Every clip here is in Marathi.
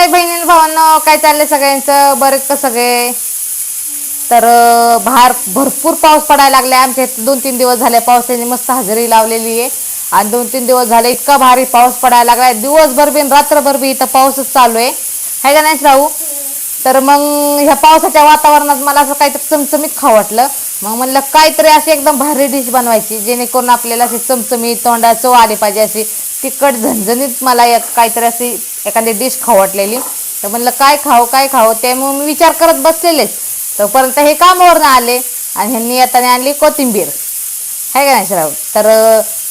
हाय बहिणी भावांनो काय चाललंय सगळ्यांचं? बरं का सगळे? तर भार भरपूर पाऊस पडायला लागलाय. आमच्या इथं दोन तीन दिवस झाले पावसाने मस्त हजेरी लावलेली आहे. आणि दोन तीन दिवस झाले इतका भारी पाऊस पडायला लागलाय. दिवसभर बी आणि रात्रभर बी इथं पाऊसच चालू आहे. हाय का नाही राहू? तर मग ह्या पावसाच्या वातावरणात मला असं काहीतरी चमचमीत खावं वाटलं. मग म्हणलं काहीतरी अशी एकदम भारी डिश बनवायची जेणेकरून आपल्याला अशी चमचमीत तोंडा चव आली पाहिजे अशी तिखट झणझणीत मला एक काहीतरी अशी एखादी डिश खाऊ वाटलेली तर म्हणलं काय खाऊ काय खाऊ? त्यामुळे मी विचार करत बसलेलेच. तोपर्यंत हे कामावरनं आले आणि ह्यांनी येताना आणली कोथिंबीर. आहे का नाही श्राव? तर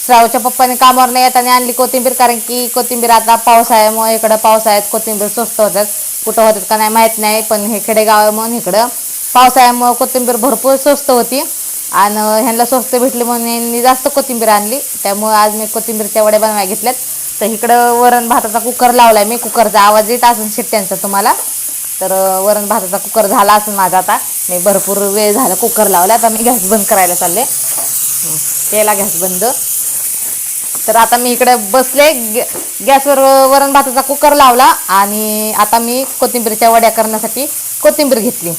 श्रावच्या पप्पाने कामावर नाही येताना आणली कोथिंबीर कारण की कोथिंबीर आता पावसाळ्यामुळे इकडं पावसाळ्यात कोथिंबीर स्वस्त होतात. कुठं होतात का नाही माहीत नाही पण हे खेडेगाव आहे म्हणून इकडं. पावसाळ्यामुळं कोथिंबीर भरपूर स्वस्त होती. आणि ह्यांना स्वस्त भेटली म्हणून यांनी जास्त कोथिंबीर आणली. त्यामुळे आज मी कोथिंबीरच्या वड्या बनवाय घेतल्यात. तर इकडं वरण भाताचा कुकर लावलाय मी. कुकरचा आवाज येत असेल शिट्ट्यांचा तुम्हाला. तर वरण भाताचा कुकर झाला असून माझा आता. मी भरपूर वेळ झाला कुकर लावला आता मी गॅस बंद करायला चालले. केला गॅस बंद. तर आता मी इकडे बसले. गॅ- गॅसवर वरण भाताचा कुकर लावला. आणि आता मी कोथिंबीरच्या वड्या करण्यासाठी कोथिंबीर घेतली.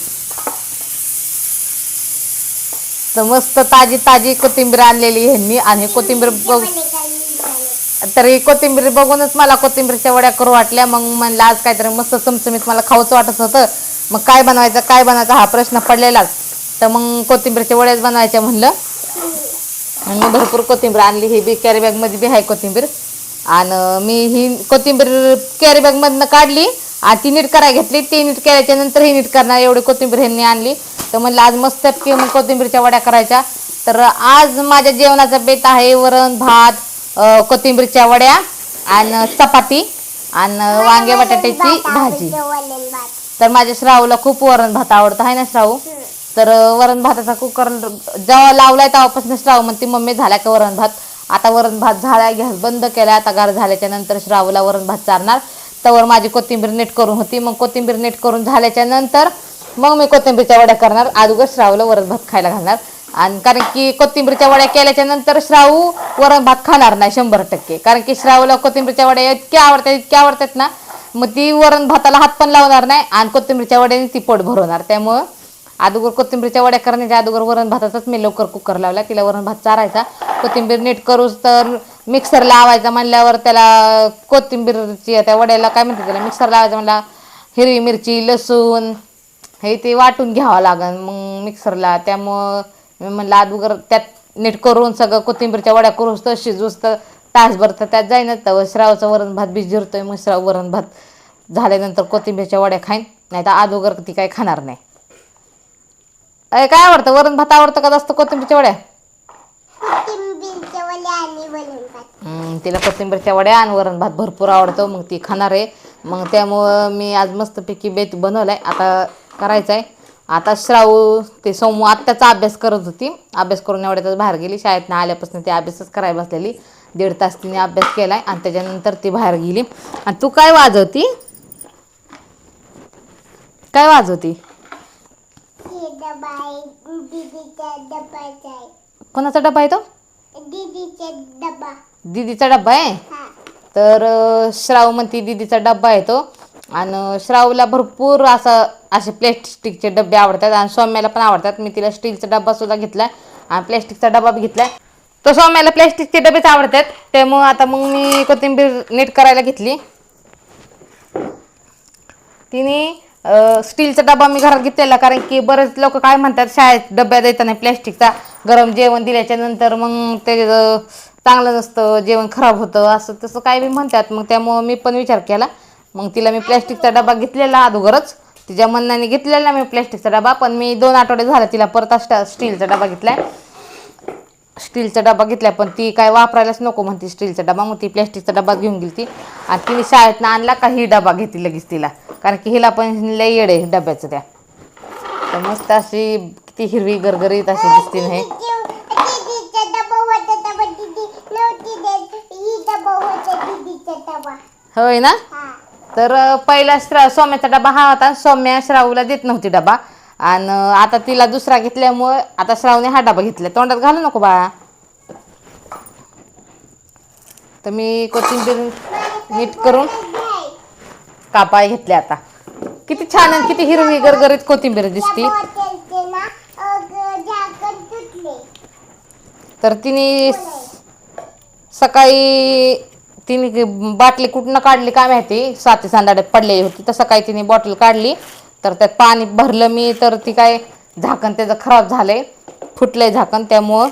तर मस्त ताजी ताजी कोथिंबीर आणलेली ह्यांनी आणि कोथिंबीर बघ तर ही कोथिंबीर बघूनच मला कोथिंबीरच्या वड्या करू वाटल्या. मग म्हणलं आज काहीतरी मस्त चमचमीत मला खाऊचं वाटत होतं. मग काय बनवायचं काय बनवायचा हा प्रश्न पडलेलाच. तर मग कोथिंबीरच्या वड्याच बनवायच्या म्हणलं. मग मी भरपूर कोथिंबीर आणली. ही बी कॅरी बॅगमध्ये बी आहे कोथिंबीर. आणि मी ही कोथिंबीर कॅरी बॅगमधनं काढली आणि ती नीट करायला घेतली. ती नीट केल्याच्यानंतर ही नीट करणार एवढी कोथिंबीर ह्यांनी आणली. तर म्हणलं आज मस्त कोथिंबीरच्या वड्या करायच्या. तर आज माझ्या जेवणाचा बेत आहे वरण भात कोथिंबीरच्या वड्या आणि चपाती आणि वांगे बटाट्याची भाजी. तर माझ्या श्रावूला खूप वरण भात आवडतं आहे ना श्रावू तर वरण भाताचा कुकर जेव्हा लावलाय तेव्हापासून श्राव म्हणते मम्मी झाला का वरण भात? आता वरण भात झाला गॅस बंद केला आता गार झाल्याच्यानंतर श्रावला वरण भात चारणार. तवर माझी कोथिंबीर नीट करून होती. मग कोथिंबीर नीट करून झाल्याच्यानंतर मग मी कोथिंबीरच्या वड्या करणार. अगोदर श्रावला वरण भात खायला घालणार. आणि कारण की कोथिंबीरच्या वड्या केल्याच्यानंतर श्रावू वरण भात खाणार नाही शंभर टक्के. कारण की श्रावला कोथिंबीरच्या वड्या इतक्या आवडतात इतक्या आवडतात ना मग ती वरण भाताला हात पण लावणार नाही आणि कोथिंबीरच्या वड्याने ती पोट भरवणार. त्यामुळं अगोदर कोथिंबीरच्या वड्या करण्याच्या अगोदर वरण भाताचाच मी लवकर कुकर लावला. तिला वरण भात चारायचा. कोथिंबीर नीट करूच तर मिक्सर लावायचा म्हणल्यावर त्याला कोथिंबीरची त्या वड्याला काय म्हणते त्याला? मिक्सर लावायचा म्हणला हिरवी मिरची लसूण हे ते वाटून घ्यावं लागन मग मिक्सरला त्यामुळं मी म्हणलं अगोदर त्यात नीट करून सगळं कोथिंबीरच्या वड्या करूच तर तासभर तर त्यात जाईनच. तर श्रावचं वरण भात बी जिरतोय मग श्राव वरण भात झाल्यानंतर कोथिंबीरच्या वड्या खाईन. नाही तर अगोदर ती काही खाणार नाही. अय काय आवडतं? वरण भात आवडतं का जास्त कोथिंबीरच्या वड्या? तिला कोथिंबीरच्या वड्या आणि वरण भात भरपूर आवडतो मग ती खाणार. आहे मग त्यामुळं मी आज मस्तपैकी बेत बनवलाय. आता करायचं आहे आता श्रावू ते सोमू आत्ताचा अभ्यास करत होती. अभ्यास करून एवढ्यातच बाहेर गेली. शाळेतनं आल्यापासून ती अभ्यासच करायला बसलेली. दीड तास तिने अभ्यास केला आहे आणि त्याच्यानंतर ती बाहेर गेली. आणि तू काय वाजवती? काय वाजवती? कोणाचा डबा आहे तो? दीदीचा डबा डब्बा आहे? तर श्राव म्हणते दीदीचा डब्बा आहे तो. आणि श्रावला भरपूर असा असे प्लॅस्टिकचे डबे आवडतात आणि सौम्याला पण आवडतात. मी तिला स्टीलचा डबा सुद्धा घेतलाय आणि प्लॅस्टिकचा डबा बी घेतलाय. तो सौम्याला प्लॅस्टिकचे डबेच आवडतात. त्यामुळं आता मग मी कोथिंबीर नीट करायला घेतली. तिने स्टीलचा डबा मी घरात घेतलेला कारण की बरेच लोक काय म्हणतात शाळेत डब्या देताना प्लॅस्टिकचा गरम जेवण दिल्याच्या नंतर मग ते चांगलं नसतं जेवण खराब होतं असं तसं काय बी म्हणतात. मग त्यामुळं मी पण विचार केला. मग तिला मी प्लॅस्टिकचा डबा घेतलेला अगोदरच. तिच्या मन्नाने घेतलेला मी प्लॅस्टिकचा डबा पण मी दोन आठवडे झाला तिला परत अष्टा स्टीलचा डबा घेतलाय. स्टीलचा डबा घेतला पण ती काय वापरायलाच नको म्हणते स्टीलचा डबा. मग ती प्लॅस्टिकचा डबा घेऊन गेली ती. आणि तिने शाळेतनं आणला का ही डबा घेतली लगेच तिला. कारण की हिला पण लय येड आहे डब्याचं त्या. तर मस्त अशी किती हिरवी गरगरीत अशी दिसती नाही. होय ना? तर पहिला श्रा सौम्याचा डबा हा होता. सौम्या श्रावूला देत नव्हती डबा. आणि आता तिला दुसरा घेतल्यामुळे आता श्रावने हा डबा घेतला. तोंडात घालू नको बाळा. तर मी कोथिंबीर नीट करून कापाय घेतले आता. किती छान आणि किती हिरवी गरगरीत कोथिंबीर दिसती. तर तिने सकाळी तिने बाटली कुठनं काढली काय माहिती? साती सांदाड्यात पडलेली होती. तसं काही तिने बॉटल काढली. तर त्यात पाणी भरलं मी तर ती काय झाकण त्याचं खराब झालंय. फुटलंय झाकण त्यामुळं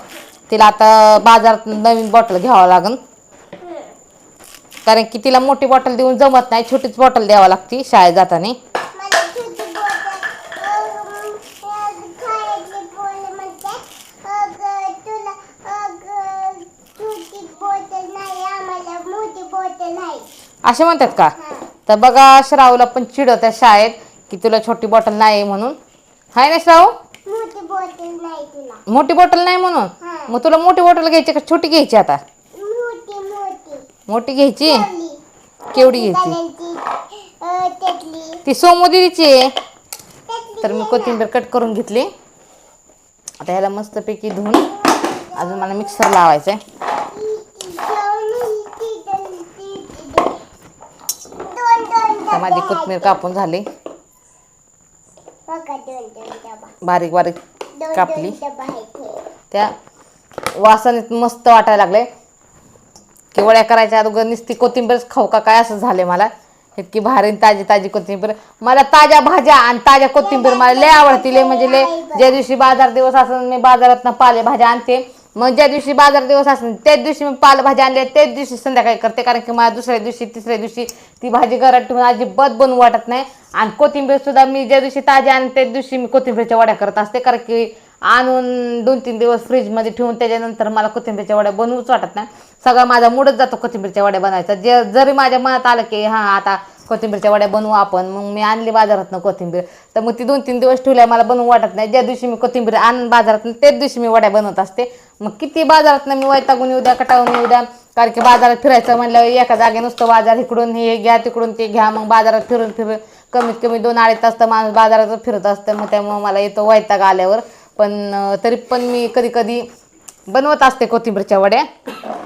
तिला आता बाजारात नवीन बॉटल घ्यावं लागन. कारण की तिला मोठी बॉटल देऊन जमत नाही छोटीच बॉटल द्यावं लागती शाळेत जाताना मला छोटी बॉटल अग, अग, खायची बोल म्हणतात अग, तुला अग, छोटी बॉटल नाही आम्हाला मोठी बॉटल आहे असे म्हणतात का. तर बघा श्रावला पण चिडत आहे शाळेत की तुला छोटी बॉटल नाही म्हणून. हाय ना श्राव मोठी बॉटल नाही म्हणून. मग तुला मोठी बॉटल घ्यायची का छोटी घ्यायची आता? मोठी घ्यायची? केवढी? घ्यायची? ती सोमू दिदीची आहे. तर मी. कोथिंबीर कट करून घेतली. आता ह्याला मस्तपैकी धुवून अजून मला मिक्सर लावायचं आहे तर माझी कोथिंबीर कापून झाली. बारीक बारीक कापली. त्या वासाने मस्त वाटायला लागले. की वड्या करायच्या अगोदर नुसती कोथिंबीरच खाऊ का काय असं झालंय मला. इतकी भारी ताजी ताजी कोथिंबीर. मला ताज्या भाज्या आणि ताज्या कोथिंबीर मला लय आवडती लय म्हणजे लय. ज्या दिवशी बाजार दिवस असेल मी बाजारात पालेभाज्या आणते. मग ज्या दिवशी बाजार दिवस असेल त्याच दिवशी मी पालभाजी आणल्या त्याच दिवशी संध्याकाळी करते. कारण की मला दुसऱ्या दिवशी तिसऱ्या दिवशी ती भाजी घरात ठेवून अजिबात बनवू वाटत नाही. आणि कोथिंबीर सुद्धा मी ज्या दिवशी ताजी आणि त्याच दिवशी मी कोथिंबीरच्या वड्या करत असते. कारण की आणून दोन तीन दिवस फ्रीजमध्ये ठेवून त्याच्यानंतर मला कोथिंबीरच्या वड्या बनवूच वाटत नाही. सगळा माझा मूडच जातो कोथिंबीरच्या वड्या बनवायचा जे जरी माझ्या मनात आलं की हां आता कोथिंबीरच्या वड्या बनवू आपण. मग मी आणली बाजारातनं कोथिंबीर. तर मग ती दोन तीन दिवस ठेवल्या मला बनवू वाटत नाही. ज्या दिवशी मी कोथिंबीर आण बाजारातून त्याच दिवशी मी वड्या बनवत असते. मग किती बाजारातनं मी वैतागून येऊ द्या कटावून येऊ द्या. कारण की बाजारात फिरायचं म्हणल्यावर एका जागे नुसतं बाजार इकडून हे घ्या तिकडून ते घ्या. मग बाजारात फिरून फिरून कमीत कमी दोन अडीच तास तर माणूस बाजारात फिरत असतं. मग त्यामुळे मला येतो वैताग आल्यावर. पण तरी पण मी कधी कधी बनवत असते कोथिंबीरच्या वड्या.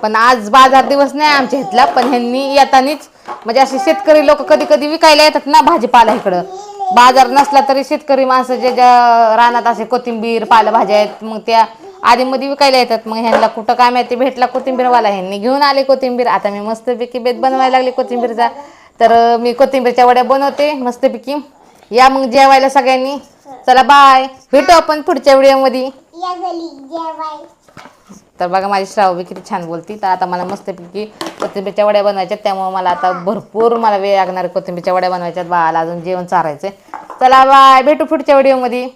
पण आज बाजार दिवस नाही आमच्या इथला पण ह्यांनी येतानीच म्हणजे असे शेतकरी लोक कधी कधी विकायला येतात ना भाजीपाला इकडं. बाजार नसला तरी शेतकरी माणसं जे ज्या रानात असे कोथिंबीर पालेभाज्या आहेत मग त्या आधीमध्ये विकायला येतात. मग ह्यांना कुठं काय माहिती भेटला कोथिंबीरवाला. ह्यांनी घेऊन आले कोथिंबीर. आता मी मस्तपैकी बेत बनवायला लागले कोथिंबीरचा. तर मी कोथिंबीरच्या वड्या बनवते मस्तपैकी. या मग जेवायला सगळ्यांनी. चला बाय. भेटू आपण पुढच्या व्हिडिओमध्ये. या गली जेवाय तर बघा माझी श्राव किती छान बोलती. तर आता मला मस्तपैकी कोथिंबीरच्या वड्या बनवायच्यात. त्यामुळे मला आता भरपूर मला वेळ लागणार कोथिंबीरच्या वड्या बनवायच्यात. बाळाला अजून जेवण चारायचं चला बाय भेटू पुढच्या व्हिडिओमध्ये